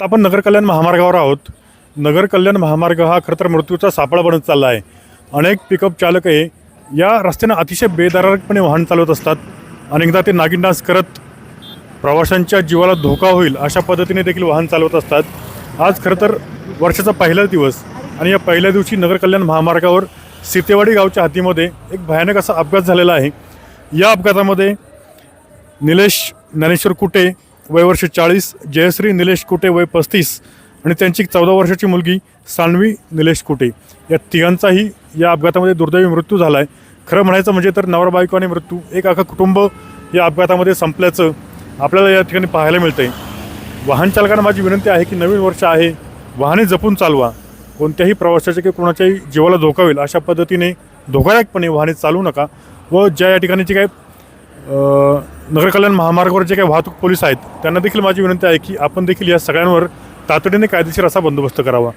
आता आपण नगर कल्याण महामार्गावर आहोत. नगर कल्याण महामार्ग हा खरं तर मृत्यूचा सापळा बनत चालला आहे अनेक पिकअप चालक आहे या रस्त्यानं अतिशय बेदारकपणे वाहन चालवत असतात अनेकदा ते नागिन डान्स करत प्रवाशांच्या जीवाला धोका होईल अशा पद्धतीने देखील वाहन चालवत असतात. आज खरं तर वर्षाचा पहिला दिवस आणि या पहिल्या दिवशी नगर कल्याण महामार्गावर सीतेवाडी गावच्या हातीमध्ये एक भयानक असा अपघात झालेला आहे. या अपघातामध्ये निलेश ज्ञानेश्वर कुटे वय वर्ष चाळीस जयश्री निलेश कुटे वय पस्तीस आणि त्यांची चौदा वर्षाची मुलगी सान्वी निलेश कुटे. या तिघांचाही या अपघातामध्ये दुर्दैवी मृत्यू झाला आहे खरं म्हणायचं म्हणजे तर नवरा बायको आणि मृत्यू एक अख्खं कुटुंब या अपघातामध्ये संपल्याचं आपल्याला या ठिकाणी पाहायला मिळतं आहे वाहन चालकांना माझी विनंती आहे की नवीन वर्ष आहे वाहने जपून चालवा. कोणत्याही प्रवाशाच्या किंवा कोणाच्याही जीवाला धोका होईल अशा पद्धतीने धोकादायकपणे वाहने चालवू नका व ज्या या ठिकाणी जे काही अ, नगर कल्याण महामार्गावर जे काही वाहतूक पोलीस आहेत त्यांना देखील माझी विनंती आहे की आपण देखील या सगळ्यांवर तातडीने कायदेशीर असा बंदोबस्त करावा.